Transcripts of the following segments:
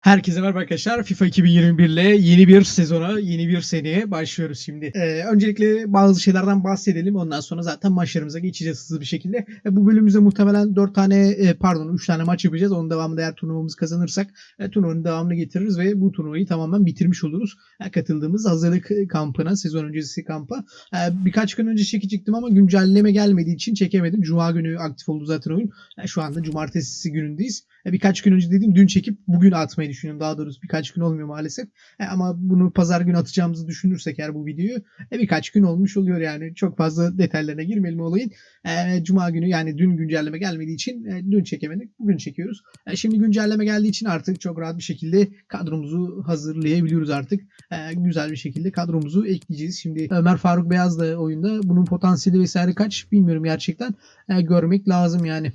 Herkese merhaba arkadaşlar. FIFA 2021 ile yeni bir sezona, yeni bir seneye başlıyoruz şimdi. Ee, öncelikle bazı şeylerden bahsedelim. Ondan sonra zaten maçlarımıza geçeceğiz hızlı bir şekilde. E, bu bölümümüzde muhtemelen 4 tane, e, pardon 3 tane maç yapacağız. Onun devamında eğer turnuvamızı kazanırsak e, turnuvanın devamını getiririz ve bu turnuvayı tamamen bitirmiş oluruz. E, katıldığımız hazırlık kampına, sezon öncesi kampa. E, birkaç gün önce çekecektim ama güncelleme gelmediği için çekemedim. Cuma günü aktif oldu zaten oyun. E, şu anda cumartesi günündeyiz. E, birkaç gün önce dedim dün çekip bugün atmayı düşünüyorum. Daha doğrusu birkaç gün olmuyor maalesef. E, ama bunu pazar günü atacağımızı düşünürsek eğer bu videoyu e, birkaç gün olmuş oluyor yani. Çok fazla detaylarına girmeyelim olayın. E, Cuma günü yani dün güncelleme gelmediği için e, dün çekemedik. Bugün çekiyoruz. E, şimdi güncelleme geldiği için artık çok rahat bir şekilde kadromuzu hazırlayabiliyoruz artık. E, güzel bir şekilde kadromuzu ekleyeceğiz. Şimdi Ömer Faruk Beyaz da oyunda. Bunun potansiyeli vesaire kaç bilmiyorum gerçekten. E, görmek lazım yani.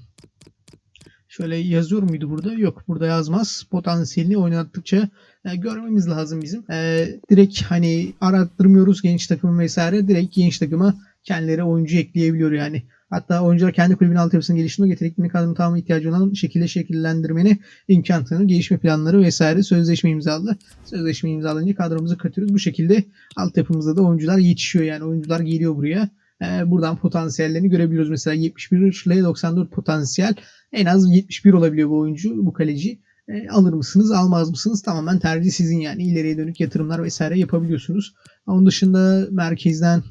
Şöyle yazıyor muydu burada? Yok burada yazmaz. Potansiyelini oynattıkça e, görmemiz lazım bizim. E, direkt hani arattırmıyoruz genç takımı vesaire. Direkt genç takıma kendileri oyuncu ekleyebiliyor yani. Hatta oyuncular kendi kulübün altyapısını geliştirme, yeteneklerini kadın tamamı ihtiyacı olan şekilde şekillendirmeni imkan tanır, gelişme planları vesaire sözleşme imzaladı. Sözleşme imzalayınca kadromuzu katıyoruz. Bu şekilde altyapımızda da oyuncular yetişiyor yani oyuncular geliyor buraya. Ee, buradan potansiyellerini görebiliyoruz. Mesela 71 ile 94 potansiyel en az 71 olabiliyor bu oyuncu, bu kaleci. E, alır mısınız, almaz mısınız? Tamamen tercih sizin yani. ileriye dönük yatırımlar vesaire yapabiliyorsunuz. Onun dışında merkezden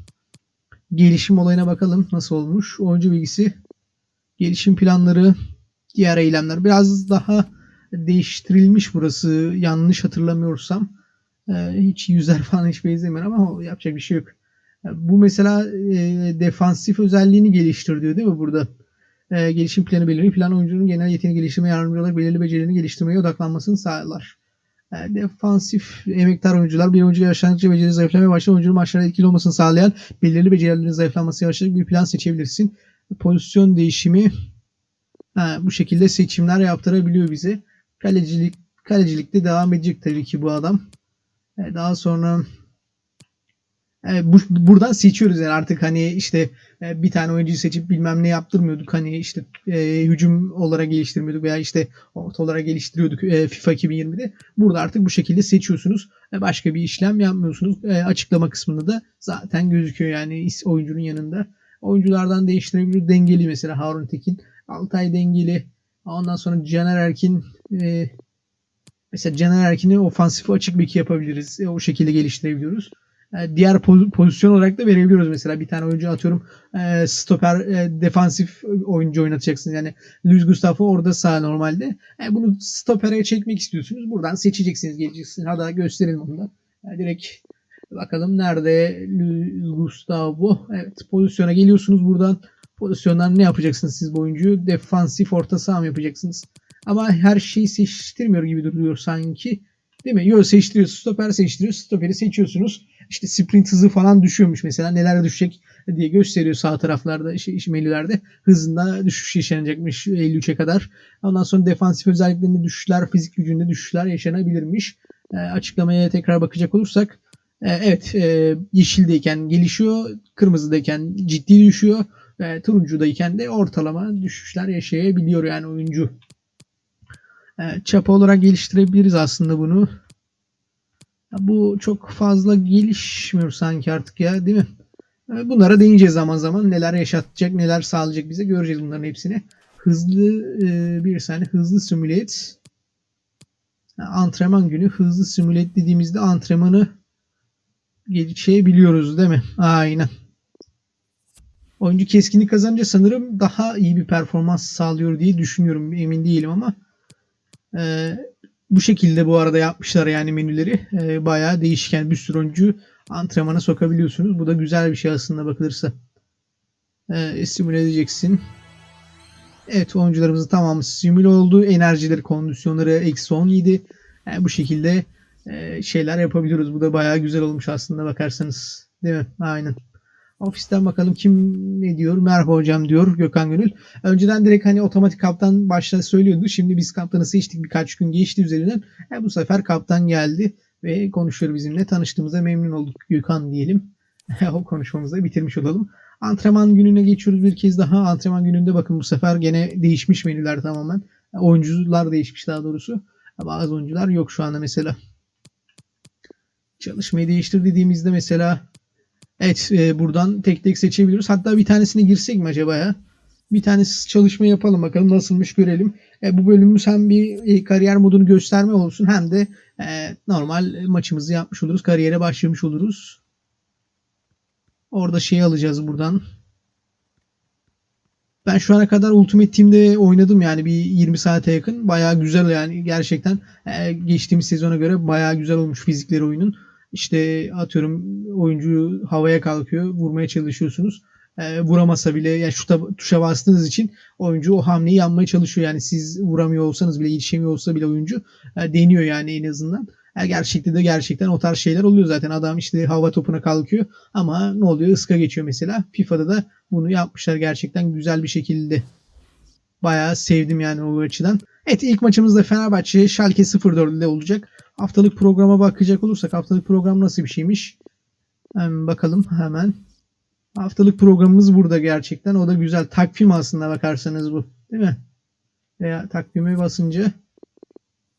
gelişim olayına bakalım nasıl olmuş. Oyuncu bilgisi, gelişim planları, diğer eylemler. Biraz daha değiştirilmiş burası yanlış hatırlamıyorsam. E, hiç yüzler falan hiç benzemiyor ama yapacak bir şey yok. Bu mesela e, defansif özelliğini geliştir diyor değil mi burada? E, gelişim planı belirli plan oyuncunun genel yeteneği geliştirmeye yardımcı olarak belirli becerilerini geliştirmeye odaklanmasını sağlar. E, defansif emektar oyuncular bir oyuncu yaşlandıkça beceri zayıflamaya başlar. Oyuncunun maçlara etkili olmasını sağlayan belirli becerilerin zayıflanması yavaşlayarak bir plan seçebilirsin. Pozisyon değişimi ha, bu şekilde seçimler yaptırabiliyor bize. Kalecilik kalecilikte devam edecek tabii ki bu adam. E, daha sonra e, bu, buradan seçiyoruz yani artık hani işte e, bir tane oyuncuyu seçip bilmem ne yaptırmıyorduk hani işte e, hücum olarak geliştirmiyorduk veya işte orta olarak geliştiriyorduk e, FIFA 2020'de. Burada artık bu şekilde seçiyorsunuz. E, başka bir işlem yapmıyorsunuz. E, açıklama kısmında da zaten gözüküyor yani oyuncunun yanında. Oyunculardan değiştirebilir. Dengeli mesela Harun Tekin. Altay dengeli. Ondan sonra Caner Erkin e, mesela Caner Erkin'i ofansif açık beki yapabiliriz. E, o şekilde geliştirebiliyoruz diğer pozisyon olarak da verebiliyoruz. Mesela bir tane oyuncu atıyorum e, stoper e, defansif oyuncu oynatacaksınız. Yani Luis Gustavo orada sağ normalde. E, bunu stopere çekmek istiyorsunuz. Buradan seçeceksiniz. Geleceksiniz. Hadi gösterelim onu da. Yani direkt bakalım nerede Luis Gustavo. Evet pozisyona geliyorsunuz buradan. Pozisyondan ne yapacaksınız siz bu oyuncuyu? Defansif orta saha mı yapacaksınız? Ama her şeyi seçtirmiyor gibi duruyor sanki. Değil mi? Yok seçtiriyor. Stoper seçtiriyor. Stoperi seçiyorsunuz işte sprint hızı falan düşüyormuş mesela neler düşecek diye gösteriyor sağ taraflarda şey, menülerde hızında düşüş yaşanacakmış 53'e kadar. Ondan sonra defansif özelliklerinde düşüşler, fizik gücünde düşüşler yaşanabilirmiş. E, açıklamaya tekrar bakacak olursak e, evet e, yeşildeyken gelişiyor, kırmızıdayken ciddi düşüyor ve turuncudayken de ortalama düşüşler yaşayabiliyor yani oyuncu. E, çapa olarak geliştirebiliriz aslında bunu. Bu çok fazla gelişmiyor sanki artık ya değil mi? E, bunlara değineceğiz zaman zaman. Neler yaşatacak, neler sağlayacak bize göreceğiz bunların hepsini. Hızlı e, bir saniye hızlı simülat. Antrenman günü hızlı simülat dediğimizde antrenmanı geçebiliyoruz değil mi? Aynen. Oyuncu keskinlik kazanınca sanırım daha iyi bir performans sağlıyor diye düşünüyorum. Emin değilim ama. Ee, bu şekilde bu arada yapmışlar yani menüleri. E, bayağı değişken bir sürü oyuncu antrenmana sokabiliyorsunuz. Bu da güzel bir şey aslında bakılırsa. E, simüle edeceksin. Evet oyuncularımızın tamamı simüle oldu. Enerjileri, kondisyonları eksi 17. Yani bu şekilde e, şeyler yapabiliyoruz. Bu da bayağı güzel olmuş aslında bakarsanız. Değil mi? Aynen. Ofisten bakalım kim ne diyor? Merhaba hocam diyor Gökhan Gönül. Önceden direkt hani otomatik kaptan başta söylüyordu. Şimdi biz kaptanı seçtik birkaç gün geçti üzerinden. E, bu sefer kaptan geldi ve konuşuyor bizimle. Tanıştığımıza memnun olduk Gökhan diyelim. o konuşmamızı da bitirmiş olalım. Antrenman gününe geçiyoruz bir kez daha. Antrenman gününde bakın bu sefer gene değişmiş menüler tamamen. Oyuncular değişmiş daha doğrusu. Bazı oyuncular yok şu anda mesela. Çalışmayı değiştir dediğimizde mesela evet e, buradan tek tek seçebiliyoruz. Hatta bir tanesine girsek mi acaba ya? Bir tanesi çalışma yapalım bakalım nasılmış görelim. E, bu bölümümüz hem bir e, kariyer modunu gösterme olsun hem de e, normal maçımızı yapmış oluruz. Kariyere başlamış oluruz. Orada şey alacağız buradan. Ben şu ana kadar Ultimate Team'de oynadım yani bir 20 saate yakın. Bayağı güzel yani gerçekten e, geçtiğimiz sezona göre bayağı güzel olmuş fizikleri oyunun. İşte atıyorum oyuncu havaya kalkıyor, vurmaya çalışıyorsunuz. E, vuramasa bile yani şu tab- tuşa bastığınız için oyuncu o hamleyi yapmaya çalışıyor. Yani siz vuramıyor olsanız bile yetişemiyor olsa bile oyuncu e, deniyor yani en azından. E, gerçekte de gerçekten o tarz şeyler oluyor zaten. Adam işte hava topuna kalkıyor ama ne oluyor? Iska geçiyor mesela. FIFA'da da bunu yapmışlar gerçekten güzel bir şekilde. Bayağı sevdim yani o açıdan. Evet ilk maçımız da Fenerbahçe Schalke 04 ile olacak. Haftalık programa bakacak olursak haftalık program nasıl bir şeymiş? Hemen bakalım hemen. Haftalık programımız burada gerçekten. O da güzel. Takvim aslında bakarsanız bu. Değil mi? Veya takvime basınca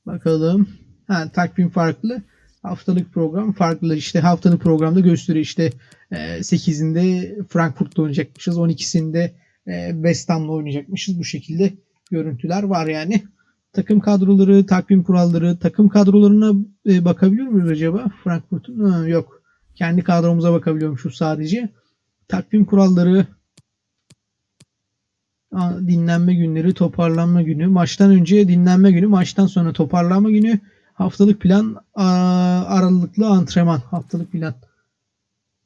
bakalım. Ha, takvim farklı. Haftalık program farklı. İşte haftalık programda gösteriyor. İşte e, 8'inde Frankfurt'ta oynayacakmışız. 12'sinde e, West Ham'la oynayacakmışız. Bu şekilde görüntüler var yani. Takım kadroları, takvim kuralları, takım kadrolarına e, bakabiliyor muyuz acaba? Frankfurt'un yok. Kendi kadromuza bakabiliyormuşuz sadece. Takvim kuralları, dinlenme günleri, toparlanma günü, maçtan önce dinlenme günü, maçtan sonra toparlanma günü, haftalık plan, aralıklı antrenman, haftalık plan.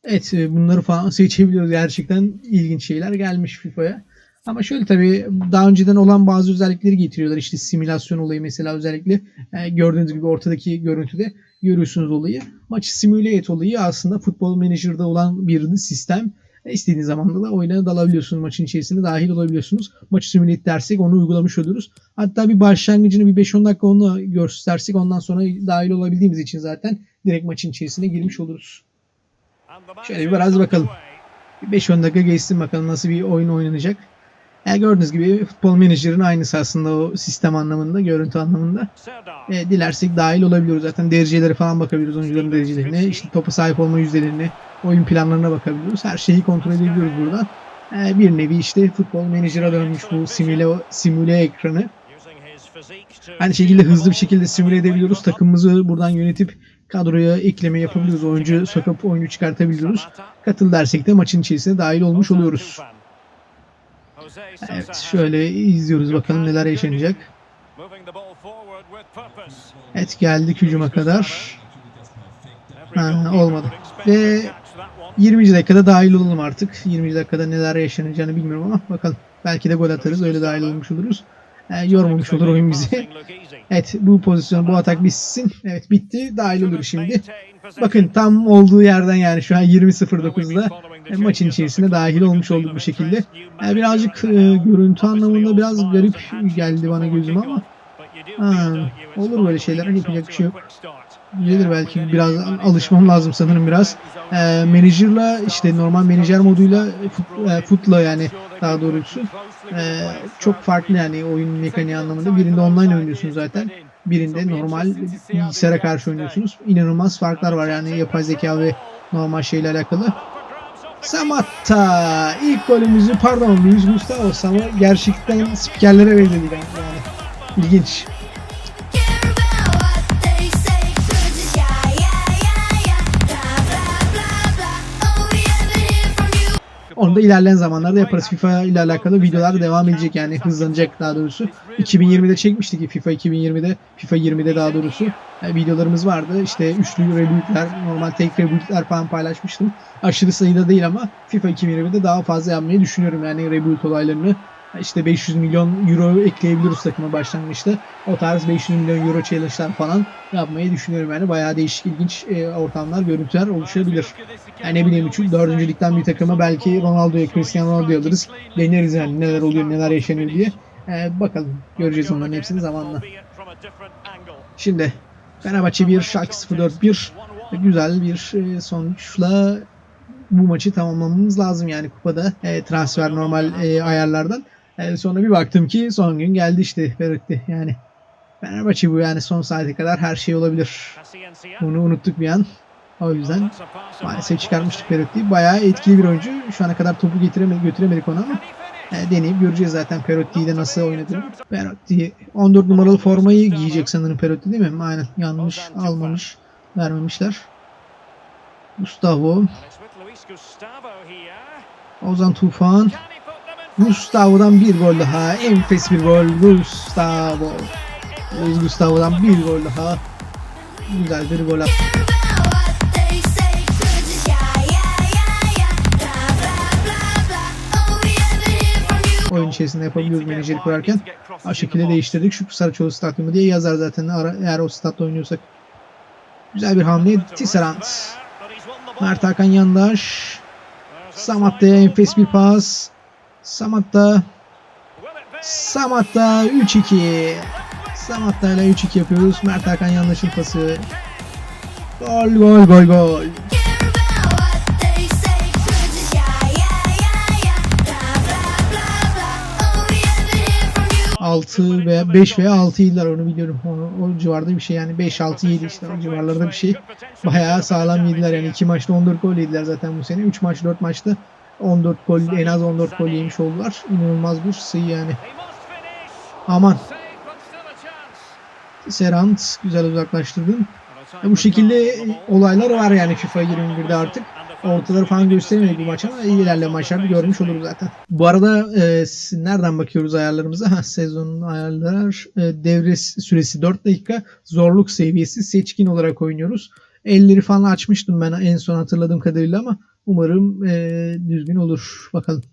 Evet e, bunları falan seçebiliyoruz. Gerçekten ilginç şeyler gelmiş FIFA'ya. Ama şöyle tabii daha önceden olan bazı özellikleri getiriyorlar. İşte simülasyon olayı mesela özellikle e, gördüğünüz gibi ortadaki görüntüde görüyorsunuz olayı. Maçı simüle et olayı aslında futbol menajerda olan bir sistem. E, İstediğiniz zaman da oyuna dalabiliyorsunuz. Maçın içerisinde dahil olabiliyorsunuz. Maçı simüle et dersek onu uygulamış oluruz. Hatta bir başlangıcını bir 5-10 dakika onu göstersek ondan sonra dahil olabildiğimiz için zaten direkt maçın içerisine girmiş oluruz. Şöyle bir biraz bakalım. 5-10 dakika geçsin bakalım nasıl bir oyun oynanacak. Yani gördüğünüz gibi futbol menajerin aynısı aslında o sistem anlamında, görüntü anlamında. E, dilersek dahil olabiliyoruz. Zaten dereceleri falan bakabiliyoruz oyuncuların derecelerine. işte topa sahip olma yüzdelerine, oyun planlarına bakabiliyoruz. Her şeyi kontrol edebiliyoruz buradan. E, bir nevi işte futbol menajera dönmüş bu simüle, simüle ekranı. Aynı şekilde hızlı bir şekilde simüle edebiliyoruz. Takımımızı buradan yönetip kadroya ekleme yapabiliyoruz. Oyuncu sokup oyuncu çıkartabiliyoruz. Katıl dersek de maçın içerisine dahil olmuş oluyoruz. Evet şöyle izliyoruz bakalım neler yaşanacak. Evet geldik hücuma kadar. Ha, olmadı. Ve 20. dakikada dahil olalım artık. 20. dakikada neler yaşanacağını bilmiyorum ama bakalım. Belki de gol atarız öyle dahil olmuş oluruz. E, yormamış olur oyun bizi. Evet bu pozisyon bu atak bitsin. Evet bitti dahil olur şimdi. Bakın tam olduğu yerden yani şu an 20.09'da e, maçın içerisine dahil olmuş olduk bu şekilde. E, birazcık e, görüntü anlamında biraz garip geldi bana gözüme ama ha, olur böyle şeyler yapacak bir şey yok. Güzeldir belki biraz alışmam lazım sanırım biraz. E, menajerla işte normal menajer moduyla fut, e, futla yani daha doğrusu e, çok farklı yani oyun mekaniği anlamında. Birinde online oynuyorsunuz zaten. Birinde normal bilgisayara karşı oynuyorsunuz. İnanılmaz farklar var yani yapay zeka ve normal şeyle alakalı. Samatta ilk golümüzü pardon Luis Gustavo ama gerçekten spikerlere benzedik yani. yani. İlginç. Da ilerleyen zamanlarda yaparız. FIFA ile alakalı videolar devam edecek yani hızlanacak daha doğrusu. 2020'de çekmiştik FIFA 2020'de, FIFA 20'de daha doğrusu e, videolarımız vardı. İşte üçlü rebuild'ler, normal tek rebuild'ler falan paylaşmıştım. Aşırı sayıda değil ama FIFA 2020'de daha fazla yapmayı düşünüyorum yani rebuild olaylarını. İşte 500 milyon euro ekleyebiliriz takıma başlangıçta. O tarz 500 milyon euro challenge'lar falan yapmayı düşünüyorum yani. Bayağı değişik ilginç e, ortamlar, görüntüler oluşabilir. Yani ne bileyim üçün dördüncü ligden bir takıma belki Ronaldo'ya, Cristiano Ronaldo'ya alırız. Deneriz yani neler oluyor, neler yaşanıyor diye. Ee, bakalım göreceğiz onların hepsini zamanla. Şimdi Fenerbahçe 1, Schalke 04 1 güzel bir e, sonuçla bu maçı tamamlamamız lazım yani kupada e, transfer normal e, ayarlardan. E, sonra bir baktım ki son gün geldi işte Ferit'ti yani. Fenerbahçe bu yani son saate kadar her şey olabilir. Bunu unuttuk bir an. O yüzden maalesef çıkarmıştık Perotti'yi. Bayağı etkili bir oyuncu. Şu ana kadar topu getiremedik, götüremedik onu ama e, deneyip göreceğiz zaten Perotti'yi de nasıl oynadığını. Perotti 14 numaralı formayı giyecek sanırım Perotti değil mi? Aynen yanlış almamış. Vermemişler. Gustavo. Ozan Tufan. Gustavo'dan bir gol daha. Enfes bir gol. Gustavo. Gustavo'dan bir gol daha. Güzel bir gol attı. Oyun içerisinde yapabiliyoruz menajeri kurarken. O şekilde değiştirdik. Şükrü Saraçoğlu stadyumu diye yazar zaten ara- eğer o statta oynuyorsak. Güzel bir hamle. Tisserand. Mert Hakan Yandaş. Samatta'ya enfes bir pas. Samatta. Samatta 3-2. Samatta ile 3-2 yapıyoruz. Mert Hakan Yandaş'ın pası. Gol gol gol gol. 6 veya 5 veya 6 yıllar onu biliyorum. O, o civarda bir şey yani 5 6 7 işte o civarlarda bir şey. Bayağı sağlam yediler yani 2 maçta 14 gol yediler zaten bu sene. 3 maç 4 maçta 14 gol en az 14 gol yemiş oldular. İnanılmaz bir sayı yani. Aman Serant güzel uzaklaştırdın. Ya bu şekilde olaylar var yani FIFA 21'de artık. Ortaları falan göstermedik bu maç ama iyi ilerleyen maçlarda görmüş oluruz zaten. Bu arada e, nereden bakıyoruz ayarlarımıza? Ha, sezonun ayarlar e, devre süresi 4 dakika. Zorluk seviyesi seçkin olarak oynuyoruz. Elleri falan açmıştım ben en son hatırladığım kadarıyla ama umarım e, düzgün olur. Bakalım.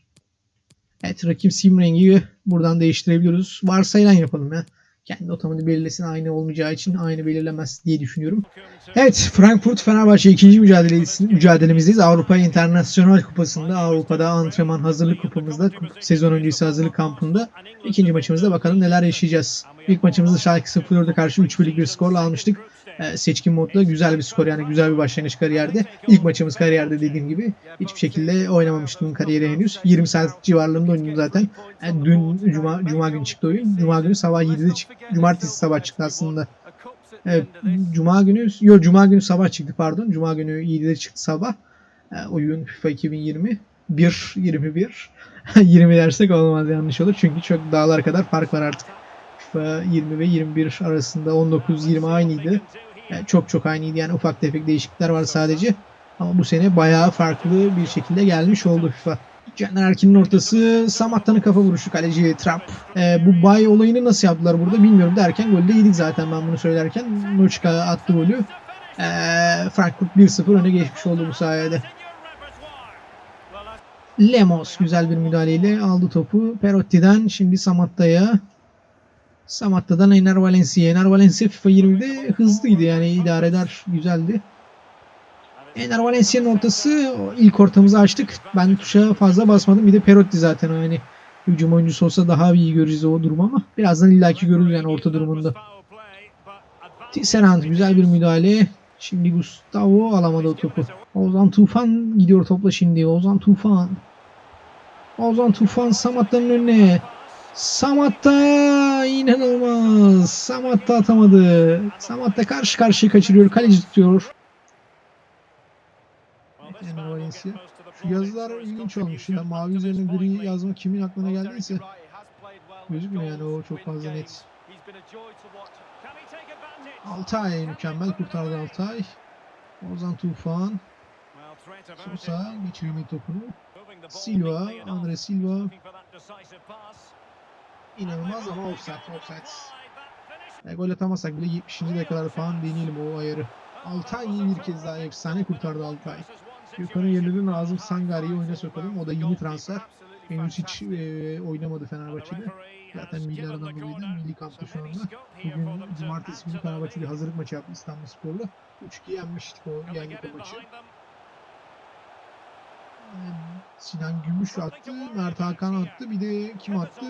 Evet rakip sim rengi buradan değiştirebiliyoruz. Varsayılan yapalım ya. Kendi otomatik belirlesin aynı olmayacağı için aynı belirlemez diye düşünüyorum. Evet Frankfurt Fenerbahçe ikinci mücadelemizdeyiz. Avrupa İnternasyonel Kupası'nda Avrupa'da antrenman hazırlık kupamızda sezon öncesi hazırlık kampında ikinci maçımızda bakalım neler yaşayacağız. İlk maçımızda Schalke 04'e karşı 3 birlik bir skorla almıştık. Ee, seçkin modda güzel bir skor yani güzel bir başlangıç kariyerde. İlk maçımız kariyerde dediğim gibi hiçbir şekilde oynamamıştım kariyeri henüz. 20 saat civarlarında oynadım zaten. Yani dün cuma, cuma günü çıktı oyun. Cuma günü sabah 7'de çıktı. Cumartesi sabah çıktı aslında. Evet, Cuma günü, yok Cuma günü sabah çıktı pardon. Cuma günü 7'de çıktı sabah. E, oyun FIFA 2020. 1, 21. 20 dersek olmaz yanlış olur. Çünkü çok dağlar kadar fark var artık. FIFA 20 ve 21 arasında 19-20 aynıydı. E, çok çok aynıydı yani ufak tefek değişiklikler var sadece. Ama bu sene bayağı farklı bir şekilde gelmiş oldu FIFA. Caner Erkin'in ortası Samatta'nın kafa vuruşu kaleci Trap. Ee, bu bay olayını nasıl yaptılar burada bilmiyorum derken golde yedik zaten ben bunu söylerken. Noçka attı golü. Ee, Frankfurt 1-0 öne geçmiş oldu bu sayede. Lemos güzel bir müdahaleyle aldı topu. Perotti'den şimdi Samatta'ya. Samatta'dan Ener Valencia. Ener Valencia FIFA 20'de hızlıydı yani idare eder güzeldi. Ener Valencia'nın ortası ilk ortamızı açtık. Ben tuşa fazla basmadım. Bir de Perotti zaten hani hücum oyuncusu olsa daha iyi göreceğiz o durum ama birazdan illaki görürüz yani orta durumunda. Tisserand güzel bir müdahale. Şimdi Gustavo alamadı o topu. Ozan Tufan gidiyor topla şimdi. Ozan Tufan. Ozan Tufan Samatta'nın önüne. Samatta inanılmaz. Samatta atamadı. Samatta karşı karşıya kaçırıyor. Kaleci tutuyor. Şu yazılar ilginç olmuş ya. Mavi üzerine gri yazma kimin aklına geldiyse. Gözükmüyor yani o çok fazla net. Altay mükemmel kurtardı Altay. Ozan Tufan. Sosa geçiremedi topunu. Silva, Andre Silva. İnanılmaz ama offside, offside. E, gol atamasak bile 70. dakikalarda falan deneyelim o ayarı. Altay iyi bir kez daha efsane kurtardı Altay. Gökhan'ın yerine Nazım Sangari'yi oyuna sokalım. O da yeni transfer. Henüz hiç e, oynamadı Fenerbahçe'de. Zaten milli aradan dolayı milli kampta şu anda. Bugün cumartesi günü Fenerbahçe'de hazırlık maçı yaptı İstanbul Spor'la. 3-2 yenmiştik o, yendik o maçı. Ee, Sinan Gümüş attı, Mert Hakan attı. Bir de kim attı?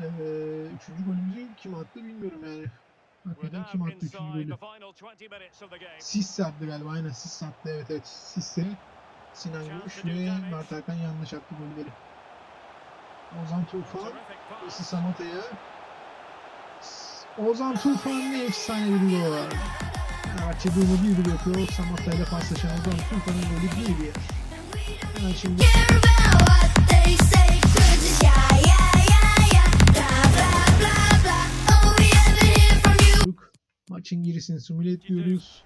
Ee, üçüncü golümüzü kim attı bilmiyorum yani. Hakikaten kim attı üçüncü golü? Sis attı galiba aynen Sis attı evet evet. Sisse Sinan Gümüş ve Mert Hakan yanlış attı golleri. Ozan Tufan, Messi Samata'ya Ozan Tufan ne efsane bir gol var. Fenerbahçe durumu bir bir yapıyor. Samatta ile paslaşan Ozan Tufan'ın golü bir bir. Hemen şimdi Maçın girisini simüle ediyoruz.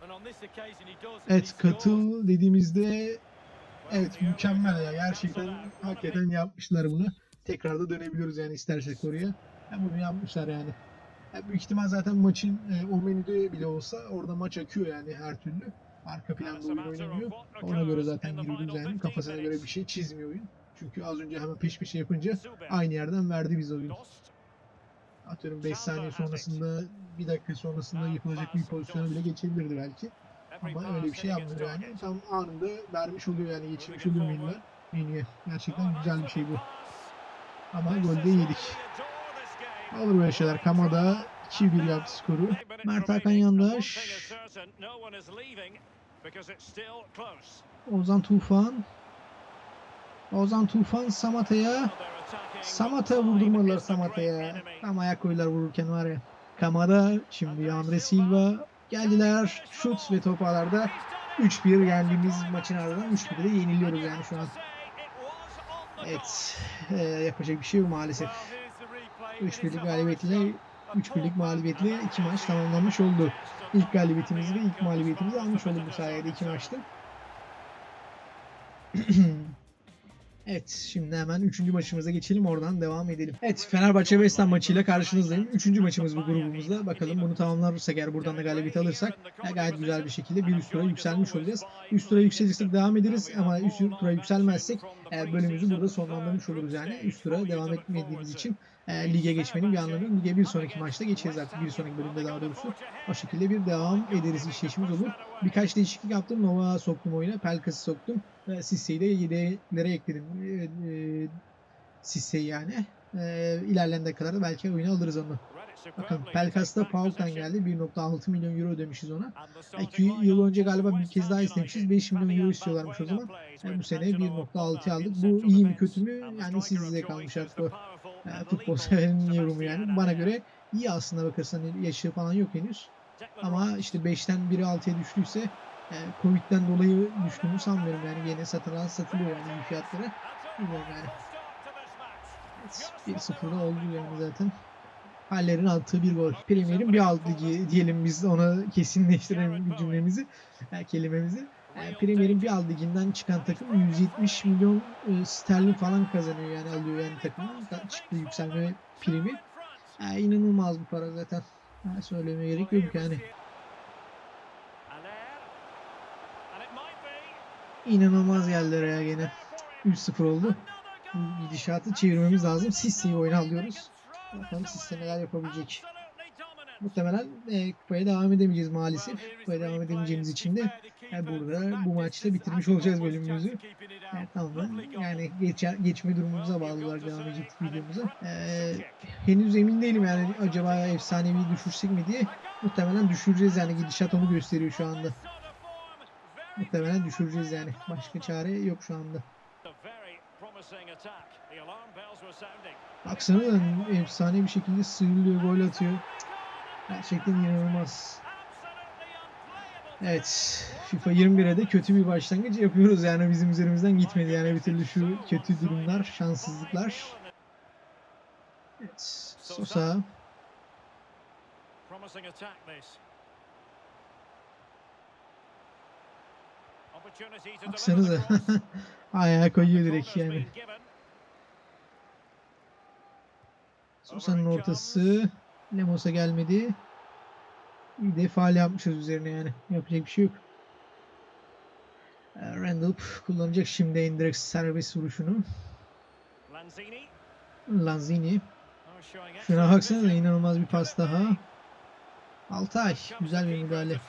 Evet katıl dediğimizde evet mükemmel ya gerçekten hakikaten yapmışlar bunu. Tekrar da dönebiliyoruz yani istersek oraya. Ya bunu yapmışlar yani. Ya büyük ihtimal zaten maçın e, o menüde bile olsa orada maç akıyor yani her türlü. Arka planda oyun oynanıyor. Ona göre zaten giriyoruz yani. Kafasına göre bir şey çizmiyor oyun. Çünkü az önce hemen peş peşe yapınca aynı yerden verdi biz oyunu. Atıyorum 5 saniye sonrasında 1 dakika sonrasında yapılacak bir pozisyona bile geçebilirdi belki. Ama öyle bir şey yapmıyor yani. Tam anında vermiş oluyor yani geçirmiş oluyor menüye. menüye. Gerçekten güzel bir şey bu. Ama golde yedik. Olur böyle şeyler. Kamada 2-1 yaptı skoru. Mert Hakan Yandaş, Ozan Tufan. Ozan Tufan Samata'ya. Samata'ya vurdurmadılar Samata'ya. Tam ayak oylar vururken var ya. Kamada şimdi Andre Silva geldiler. Şut ve top ağlarda 3-1 yendiğimiz maçın ardından 3-1'de de yeniliyoruz yani şu an. Evet. Ee, yapacak bir şey yok maalesef. 3-1'lik galibiyetle 3-1'lik mağlubiyetle iki maç tamamlanmış oldu. İlk galibiyetimizi ve ilk mağlubiyetimizi almış olduk bu sayede iki maçta. Evet şimdi hemen 3. maçımıza geçelim oradan devam edelim. Evet Fenerbahçe West Ham maçıyla karşınızdayım. 3. maçımız bu grubumuzda. Bakalım bunu tamamlarsak eğer buradan da galibiyet alırsak gayet güzel bir şekilde bir üst tura yükselmiş olacağız. Üst tura yükselirsek devam ederiz ama üst tura yükselmezsek e, bölümümüzü burada sonlandırmış oluruz yani. Üst tura devam etmediğimiz için e, lige geçmenin bir anlamı yok. Lige bir sonraki maçta geçeriz artık. Bir sonraki bölümde daha doğrusu. O şekilde bir devam ederiz işleşimiz olur. Birkaç değişiklik yaptım. Nova soktum oyuna. Pelkas'ı soktum. Ve Sisse'yi de yedeklere ekledim. E, e, Sisse'yi yani. E, ilerleyen dakikalarda belki oyunu alırız onu. Bakın Pelkas'ta Paul'tan geldi. 1.6 milyon euro ödemişiz ona. 2 yıl önce galiba bir kez daha istemişiz. 5 milyon euro istiyorlarmış o zaman. Yani bu sene 1.6'ya aldık. Bu iyi mi kötü mü? Yani size kalmış artık o. Yani futbol severin yorumu yani. Bana göre iyi aslında bakarsan yaşı falan yok henüz. Ama işte 5'ten biri 6'ya düştüyse e, Covid'den dolayı düştüğünü sanmıyorum yani yine satılan satılıyor yani iyi fiyatlara. Bilmiyorum yani. Evet, 1-0'da oldu yani zaten. Haller'in attığı bir gol. Premier'in bir alt ligi diyelim biz ona kesinleştirelim cümlemizi, e, kelimemizi. E, Premier'in bir alt liginden çıkan takım 170 milyon e, sterlin falan kazanıyor yani alıyor yani takımın. Çıktı yükselme primi. E, inanılmaz bir para zaten. Ha, söylemeye gerek yok yani. İnanılmaz geldi ya gene. 3-0 oldu. Gidişatı çevirmemiz lazım. Sisse'yi oyuna alıyoruz. Bakalım Sisse neler yapabilecek. Muhtemelen e, kupaya devam edemeyeceğiz maalesef. Kupaya devam edemeyeceğimiz için de e, burada bu maçta bitirmiş olacağız bölümümüzü. Evet, tamam. Yani geçer, geçme durumumuza bağlı olarak devam edecek videomuza. E, henüz emin değilim yani acaba efsanevi düşürsek mi diye. Muhtemelen düşüreceğiz yani gidişat onu gösteriyor şu anda. Muhtemelen düşüreceğiz yani. Başka çare yok şu anda. Baksana efsane bir şekilde sıyrılıyor, gol atıyor. Gerçekten inanılmaz. Evet, FIFA 21'e de kötü bir başlangıç yapıyoruz. Yani bizim üzerimizden gitmedi. Yani bir türlü şu kötü durumlar, şanssızlıklar. Evet, Sosa, baksanıza ayağa koyuyor direkt yani. Sosa'nın ortası, Lemos'a gelmedi. Bir de faal yapmışız üzerine yani. Yapacak bir şey yok. Ee, Randall kullanacak şimdi en direkt serbest vuruşunu. Lanzini. Şuna baksana da inanılmaz bir pas daha. Altay. Güzel bir müdahale.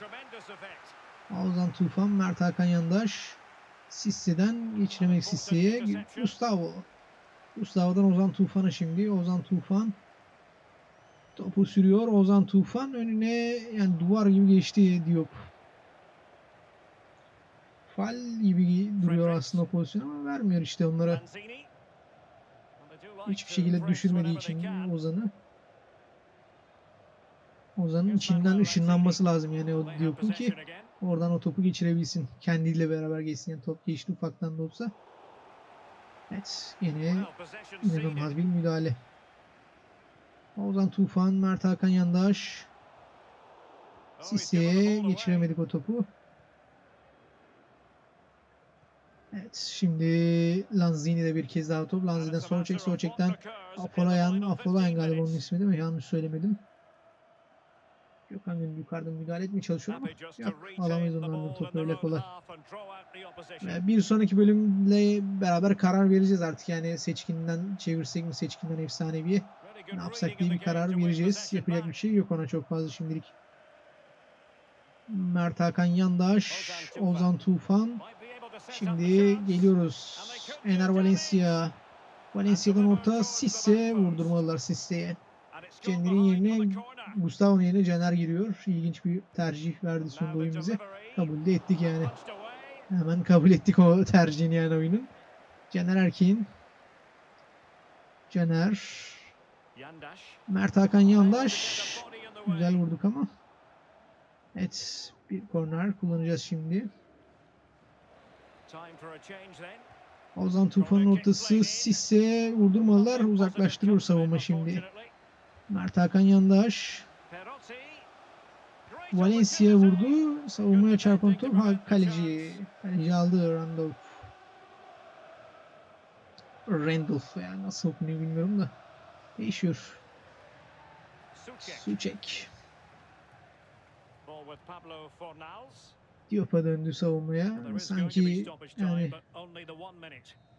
Ozan Tufan, Mert Hakan Yandaş. Sisse'den geçiremek Sisse'ye. Gustavo. Gustavo'dan Ozan Tufan'a şimdi. Ozan Tufan. Topu sürüyor. Ozan Tufan önüne yani duvar gibi geçti Diop. Fal gibi duruyor aslında pozisyon ama vermiyor işte onlara. Hiçbir şekilde düşürmediği için Ozan'ı. Ozan'ın içinden ışınlanması lazım yani o Diop'un ki oradan o topu geçirebilsin. Kendiyle beraber geçsin. Yani top geçti ufaktan da olsa. Evet yine inanılmaz bir müdahale. Ozan Tufan, Mert Hakan Yandaş. Sisse'ye geçiremedik o topu. Evet şimdi Lanzini'de bir kez daha top. Lanzini'den sol çek sol çekten Afolayan, Afolayan galiba onun ismi değil mi? Yanlış söylemedim. Gökhan Gönül yukarıdan müdahale etmeye çalışıyor ama yok alamayız onlardan topu öyle kolay. Bir sonraki bölümle beraber karar vereceğiz artık yani seçkinden çevirsek mi seçkinden efsaneviye ne yapsak diye bir karar vereceğiz. Yapacak bir şey yok ona çok fazla şimdilik. Mert Hakan Yandaş, Ozan Tufan. Şimdi geliyoruz. Ener Valencia. Valencia'dan orta Sisse vurdurmalılar Sisse'ye. Caner'in yerine Gustavo'nun yerine Caner giriyor. İlginç bir tercih verdi sonunda oyun bize. Kabul de ettik yani. Hemen kabul ettik o tercihini yani oyunun. Caner Erkin. Caner. Mert Hakan Yandaş. Güzel vurduk ama. Evet. Bir korner kullanacağız şimdi. Ozan Tufan'ın ortası Sisse vurdurmalılar. Uzaklaştırıyor savunma şimdi. Mert Hakan Yandaş. Valencia vurdu. Savunmaya çarpan top kaleci. Kaleci aldı Randolph. Randolph yani nasıl okunuyor bilmiyorum da. Değişiyor. Suçek. Diop'a döndü savunmaya. Sanki yani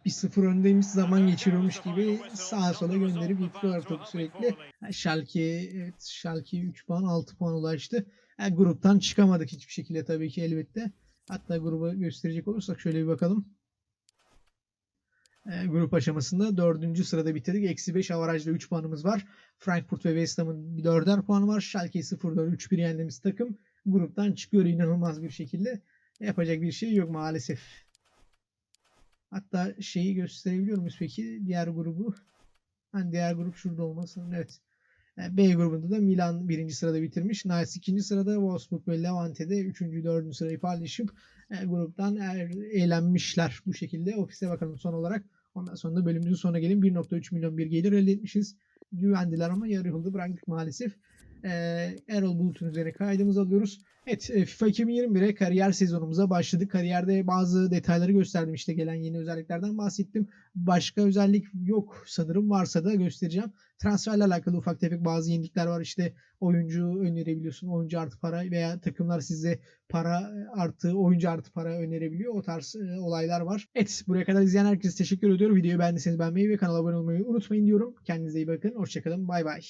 bir sıfır öndeymiş zaman geçiriyormuş gibi sağa sola gönderip yıkıyorlar topu sürekli. Schalke, evet, Schalke 3 puan 6 puan ulaştı. Yani gruptan çıkamadık hiçbir şekilde tabii ki elbette. Hatta grubu gösterecek olursak şöyle bir bakalım. Ee, grup aşamasında dördüncü sırada bitirdik. Eksi 5 avarajla 3 puanımız var. Frankfurt ve West Ham'ın bir dörder puanı var. Schalke 0-4 3-1 yendiğimiz takım gruptan çıkıyor inanılmaz bir şekilde. Yapacak bir şey yok maalesef. Hatta şeyi gösterebiliyor muyuz peki? Diğer grubu. Hani diğer grup şurada olmasın. Evet. Yani B grubunda da Milan birinci sırada bitirmiş. Nice ikinci sırada. Wolfsburg ve Levante'de üçüncü, dördüncü sırayı paylaşıp e, gruptan er, eğlenmişler bu şekilde. Ofise bakalım son olarak. Ondan sonra da bölümümüzün sonuna gelin. 1.3 milyon bir gelir elde etmişiz. Güvendiler ama yarı yolda bıraktık maalesef. Ee, Errol Bulut'un üzerine kaydımızı alıyoruz. Evet e, FIFA 2021'e kariyer sezonumuza başladık. Kariyerde bazı detayları gösterdim işte gelen yeni özelliklerden bahsettim. Başka özellik yok sanırım varsa da göstereceğim. Transferle alakalı ufak tefek bazı yenilikler var. İşte oyuncu önerebiliyorsun. Oyuncu artı para veya takımlar size para artı oyuncu artı para önerebiliyor. O tarz e, olaylar var. Evet buraya kadar izleyen herkese teşekkür ediyorum. Videoyu beğendiyseniz beğenmeyi ve kanala abone olmayı unutmayın diyorum. Kendinize iyi bakın. Hoşçakalın. Bay bay.